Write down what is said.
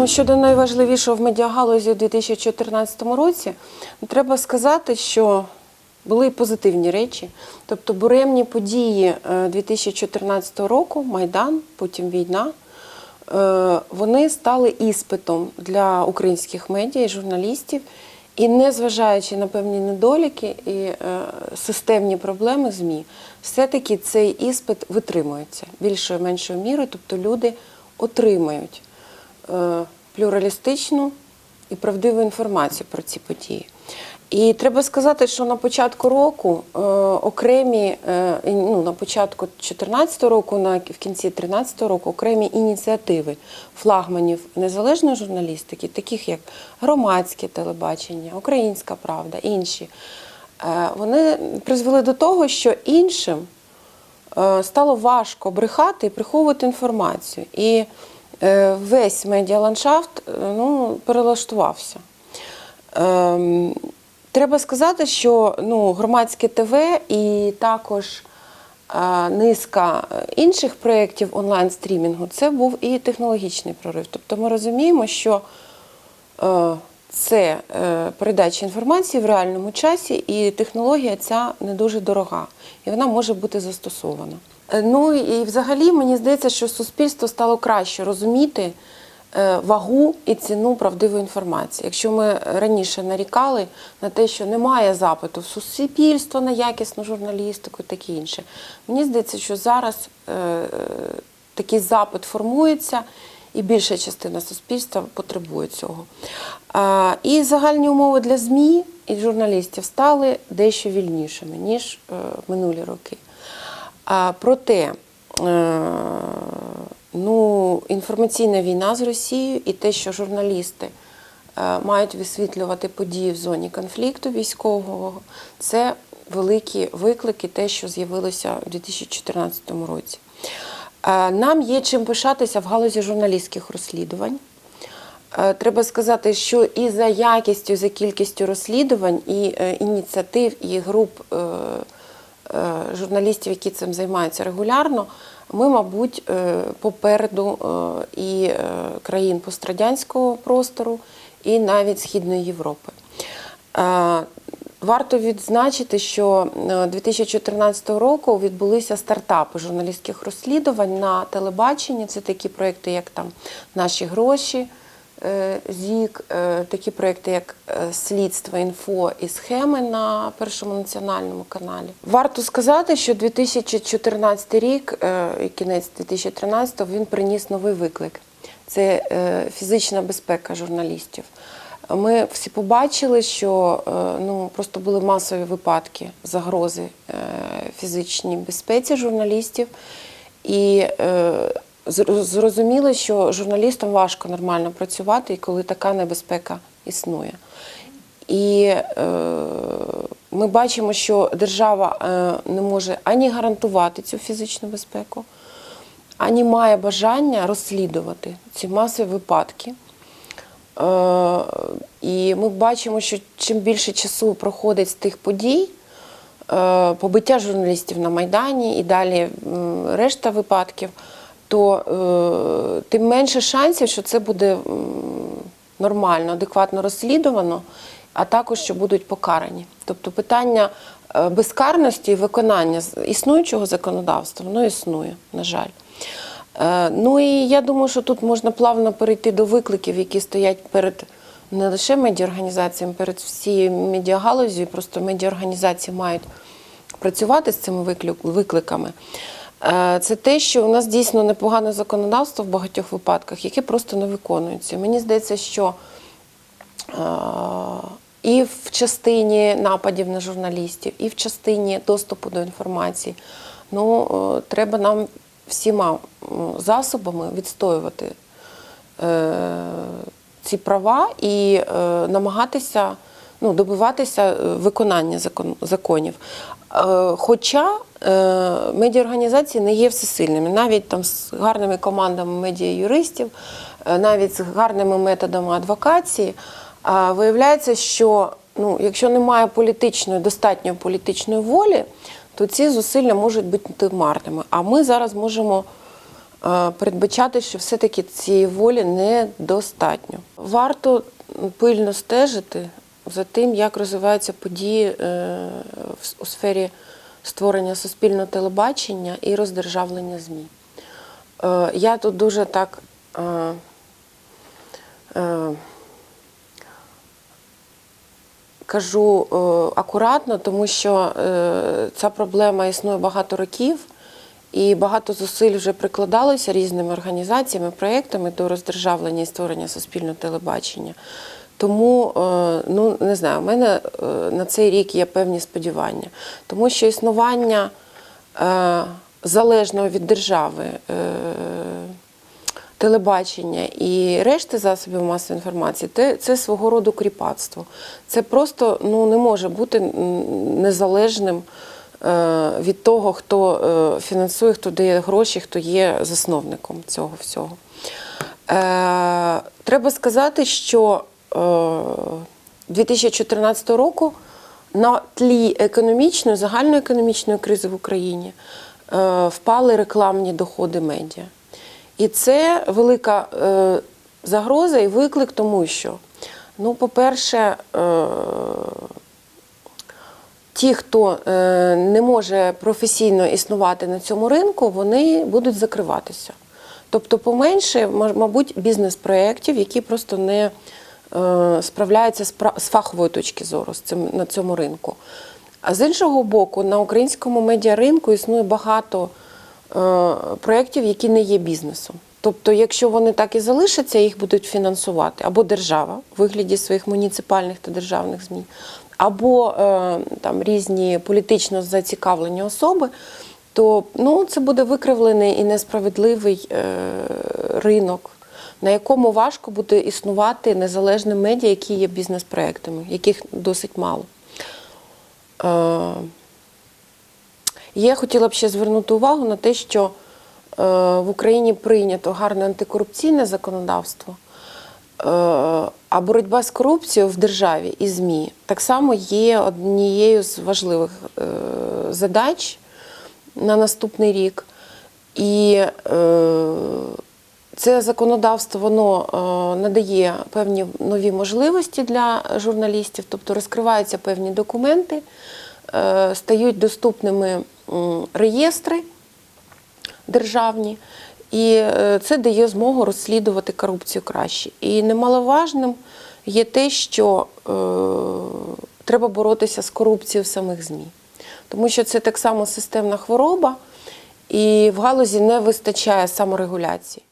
Ну, щодо найважливішого в медіагалузі у 2014 році, ну, треба сказати, що були позитивні речі. Тобто буремні події е, 2014 року, Майдан, потім війна, е, вони стали іспитом для українських медіа і журналістів. І незважаючи на певні недоліки і е, системні проблеми ЗМІ, все-таки цей іспит витримується більшою меншою мірою, тобто люди отримають е, плюралістичну і правдиву інформацію про ці події. І треба сказати, що на початку року е, окремі, е, ну, на початку 2014 року, на, в кінці 2013 року, окремі ініціативи флагманів незалежної журналістики, таких як громадське телебачення, Українська Правда, інші, е, вони призвели до того, що іншим е, стало важко брехати і приховувати інформацію. І е, весь медіаландшафт е, ну, перелаштувався. Ем, Треба сказати, що ну, громадське ТВ і також е, низка інших проєктів онлайн-стрімінгу це був і технологічний прорив. Тобто ми розуміємо, що е, це е, передача інформації в реальному часі, і технологія ця не дуже дорога, і вона може бути застосована. Е, Ну і взагалі мені здається, що суспільство стало краще розуміти е, вагу і ціну правдивої інформації. Якщо ми раніше нарікали на те, що немає запиту в суспільства на якісну журналістику і таке інше, мені здається, що зараз е, такий запит формується. І більша частина суспільства потребує цього. А, І загальні умови для ЗМІ і журналістів стали дещо вільнішими, ніж е, минулі роки. А, Проте е, ну, інформаційна війна з Росією і те, що журналісти е, мають висвітлювати події в зоні конфлікту військового, це великі виклики, те, що з'явилося у 2014 році. Е, Нам є чим пишатися в галузі журналістських розслідувань. Треба сказати, що і за якістю, і за кількістю розслідувань, і ініціатив, і груп журналістів, які цим займаються регулярно, ми, мабуть, е, попереду е, і е, країн пострадянського простору, і навіть Східної Європи. Е, Варто відзначити, що е, 2014 року відбулися стартапи журналістських розслідувань на телебаченні. Це такі проекти, як там Наші гроші, е, ЗІК, е, такі проекти, як е, Слідство інфо і схеми на першому національному каналі. Варто сказати, що 2014 рік е, і кінець 2013 він приніс новий виклик. Це е, фізична безпека журналістів. Ми всі побачили, що е, ну, просто були масові випадки загрози е, фізичній безпеці журналістів. І зр- зрозуміли, що журналістам важко нормально працювати, коли така небезпека існує. І е, ми бачимо, що держава е, не може ані гарантувати цю фізичну безпеку, ані має бажання розслідувати ці масові випадки. Е, І ми бачимо, що чим більше часу проходить з тих подій, е, побиття журналістів на Майдані і далі решта випадків, то е, тим менше шансів, що це буде нормально, адекватно розслідувано, а також що будуть покарані. Тобто питання е, безкарності і виконання існуючого законодавства, воно існує, на жаль. Е, Ну і я думаю, що тут можна плавно перейти до викликів, які стоять перед не лише медіаорганізаціями, перед всією медіагалузю. Просто медіаорганізації мають працювати з цими викликами. Е, Це те, що у нас дійсно непогане законодавство в багатьох випадках, яке просто не виконується. Мені здається, що е, і в частині нападів на журналістів, і в частині доступу до інформації. Ну, е, треба нам всіма засобами відстоювати ці права і намагатися ну, добиватися виконання законів. Е, хоча е, медіаорганізації не є всесильними, навіть там з гарними командами медіа-юристів, е, навіть з гарними методами адвокації, виявляється, що ну, якщо немає політичної, достатньої політичної волі, то ці зусилля можуть бути марними. А ми зараз можемо передбачати, що все-таки цієї волі недостатньо. Варто пильно стежити за тим, як розвиваються події е, у сфері створення суспільного телебачення і роздержавлення ЗМІ. Е, Я тут дуже так е, кажу акуратно, тому що ця проблема існує багато років, і багато зусиль вже прикладалося різними організаціями, проєктами до роздержавлення і створення суспільного телебачення. Тому, е, ну не знаю, у мене е, на цей рік є певні сподівання, тому що існування е, залежного від держави. телебачення і решти засобів масової інформації, це, це свого роду кріпацтво. Це просто ну, не може бути незалежним від того, хто фінансує, хто дає гроші, хто є засновником цього всього. Треба сказати, що 2014 року на тлі економічної, загальноекономічної кризи в Україні е, впали рекламні доходи медіа. І це велика е, загроза і виклик, тому що, ну, по-перше, е, ті, хто е, не може професійно існувати на цьому ринку, вони будуть закриватися. Тобто, поменше, мабуть, бізнес-проєктів, які просто не е, справляються з, пра- фахової точки зору з цим, на цьому ринку. А з іншого боку, на українському медіаринку існує багато е, проєктів, які не є бізнесом. Тобто, якщо вони так і залишаться, їх будуть фінансувати або держава в вигляді своїх муніципальних та державних ЗМІ, або е, там різні політично зацікавлені особи, то ну, це буде викривлений і несправедливий е, ринок, на якому важко буде існувати незалежним медіа, які є бізнес-проектами, яких досить мало. Е, я хотіла б ще звернути увагу на те, що е, в Україні прийнято гарне антикорупційне законодавство, е, а боротьба з корупцією в державі і ЗМІ так само є однією з важливих задач на наступний рік. І це законодавство воно е, надає певні нові можливості для журналістів, тобто розкриваються певні документи, е, стають доступними реєстри державні, і е, це дає змогу розслідувати корупцію краще. І немаловажним є те, що треба боротися з корупцією в самих ЗМІ, тому що це так само системна хвороба, і в галузі не вистачає саморегуляції.